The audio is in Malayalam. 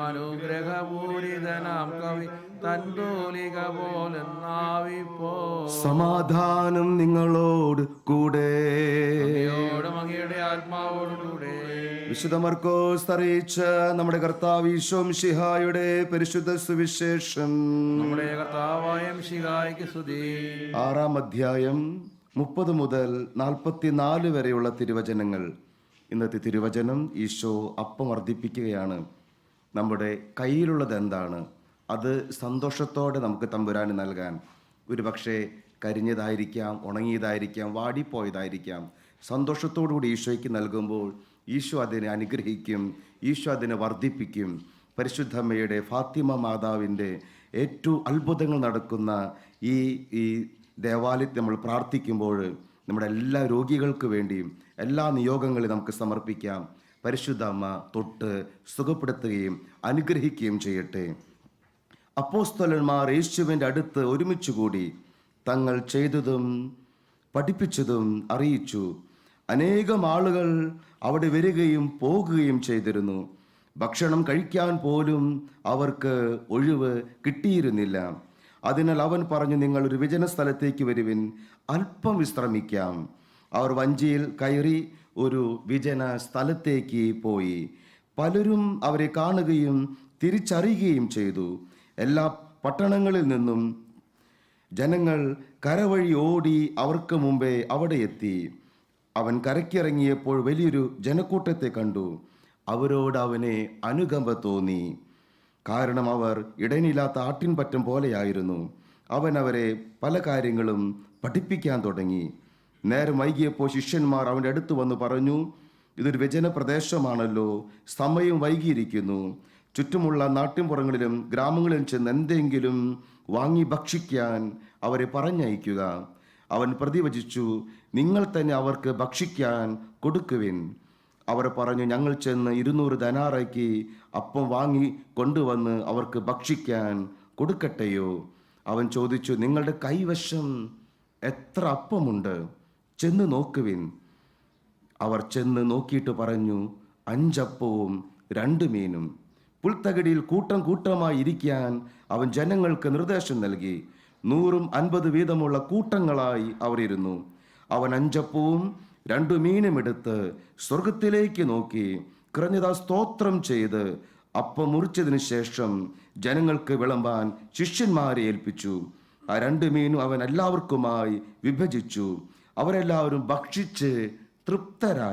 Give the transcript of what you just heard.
അനുഗ്രഹപൂരിതനാം കവി തൻതോലിക പോലെന്നാവിപ്പോ സമാധാനം നിങ്ങളോട് കൂടെ. അങ്ങയോടും അങ്ങയുടെ ആത്മാവോടും കൂടെ. വിശുദ്ധ മർക്കോസ് അറിയിച്ച നമ്മുടെ കർത്താവ് ഈശോം ഷിഹായുടെ പരിശുദ്ധ സുവിശേഷം. നമ്മുടെ കർത്താവായ ഷിഹായ്ക്ക് സ്തുതി. ആറാം അധ്യായം മുപ്പത് മുതൽ നാൽപ്പത്തിനാല് വരെയുള്ള തിരുവചനങ്ങൾ. ഇന്നത്തെ തിരുവചനം ഈശോ അപ്പം വർദ്ധിപ്പിക്കുകയാണ്. നമ്മുടെ കയ്യിലുള്ളത് എന്താണ്? അത് സന്തോഷത്തോടെ നമുക്ക് തമ്പുരാന് നൽകാൻ. ഒരു പക്ഷേ കരിഞ്ഞതായിരിക്കാം ഉണങ്ങിയതായിരിക്കാം വാടിപ്പോയതായിരിക്കാം. സന്തോഷത്തോടുകൂടി ഈശോയ്ക്ക് നൽകുമ്പോൾ ഈശോ അതിനെ അനുഗ്രഹിക്കും ഈശോ അതിനെ വർദ്ധിപ്പിക്കും. പരിശുദ്ധമ്മയുടെ ഫാത്തിമ മാതാവിന്റെ ഏറ്റവും അത്ഭുതങ്ങൾ നടക്കുന്ന ഈ ഈ ദേവാലയത്തിൽ നമ്മൾ പ്രാർത്ഥിക്കുമ്പോൾ നമ്മുടെ എല്ലാ രോഗികൾക്ക് വേണ്ടിയും എല്ലാ നിയോഗങ്ങളും നമുക്ക് സമർപ്പിക്കാം. പരിശുദ്ധ അമ്മ തൊട്ട് സുഖപ്പെടുത്തുകയും അനുഗ്രഹിക്കുകയും ചെയ്യട്ടെ. അപ്പോസ്തലന്മാർ യേശുവിന്റെ അടുത്ത് ഒരുമിച്ച് കൂടി തങ്ങൾ ചെയ്തതും പഠിപ്പിച്ചതും അറിയിച്ചു. അനേകം ആളുകൾ അവിടെ വരികയും പോകുകയും ചെയ്തിരുന്നു. ഭക്ഷണം കഴിക്കാൻ പോലും അവർക്ക് ഒഴിവ് കിട്ടിയിരുന്നില്ല. അതിനാൽ അവൻ പറഞ്ഞു നിങ്ങൾ ഒരു വിജന സ്ഥലത്തേക്ക് വരുവിൻ. അല്പം വിശ്രമിക്കാം. അവർ വഞ്ചിയിൽ കയറി ഒരു വിജന സ്ഥലത്തേക്ക് പോയി. പലരും അവരെ കാണുകയും തിരിച്ചറിയുകയും ചെയ്തു. എല്ലാ പട്ടണങ്ങളിൽ നിന്നും ജനങ്ങൾ കരവഴി ഓടി അവർക്ക് മുമ്പേ അവിടെ എത്തി. അവൻ കരയ്ക്കിറങ്ങിയപ്പോൾ വലിയൊരു ജനക്കൂട്ടത്തെ കണ്ടു. അവരോട് അവനെ അനുകമ്പ തോന്നി. കാരണം അവർ ഇടനില്ലാത്ത ആട്ടിൻപറ്റം പോലെയായിരുന്നു. അവൻ അവരെ പല കാര്യങ്ങളും പഠിപ്പിക്കാൻ തുടങ്ങി. നേരം വൈകിയപ്പോൾ ശിഷ്യന്മാർ അവന്റെ അടുത്ത് വന്ന് പറഞ്ഞു ഇതൊരു വ്യജന പ്രദേശമാണല്ലോ സമയം വൈകിയിരിക്കുന്നു. ചുറ്റുമുള്ള നാട്ടിൻപുറങ്ങളിലും ഗ്രാമങ്ങളിലും ചെന്ന് എന്തെങ്കിലും വാങ്ങി ഭക്ഷിക്കാൻ അവരെ പറഞ്ഞയക്കുക. അവൻ പ്രതിവചിച്ചു നിങ്ങൾ തന്നെ അവർക്ക് ഭക്ഷിക്കാൻ കൊടുക്കുവിൻ. അവർ പറഞ്ഞു ഞങ്ങൾ ചെന്ന് ഇരുന്നൂറ് ധനാറയ്ക്ക് അപ്പം വാങ്ങി കൊണ്ടുവന്ന് അവർക്ക് ഭക്ഷിക്കാൻ കൊടുക്കട്ടെയോ? അവൻ ചോദിച്ചു നിങ്ങളുടെ കൈവശം എത്ര അപ്പമുണ്ട്? ചെന്ന് നോക്കുവിൻ. അവർ ചെന്ന് നോക്കിയിട്ട് പറഞ്ഞു അഞ്ചപ്പവും രണ്ട് മീനും. പുൽത്തകടിയിൽ കൂട്ടം കൂട്ടമായി ഇരിക്കാൻ അവൻ ജനങ്ങൾക്ക് നിർദ്ദേശം നൽകി. നൂറും അൻപത് വീതമുള്ള കൂട്ടങ്ങളായി അവരിരുന്നു. അവൻ അഞ്ചപ്പവും രണ്ടു മീനുമെടുത്ത് സ്വർഗത്തിലേക്ക് നോക്കി കൃതജ്ഞതാ സ്തോത്രം ചെയ്ത് അപ്പം മുറിച്ചതിന് ശേഷം ജനങ്ങൾക്ക് വിളമ്പാൻ ശിഷ്യന്മാരെ ഏൽപ്പിച്ചു. ആ രണ്ട് മീനും അവൻ എല്ലാവർക്കുമായി വിഭജിച്ചു. അവരെല്ലാവരും ഭക്ഷിച്ച് തൃപ്തരായി.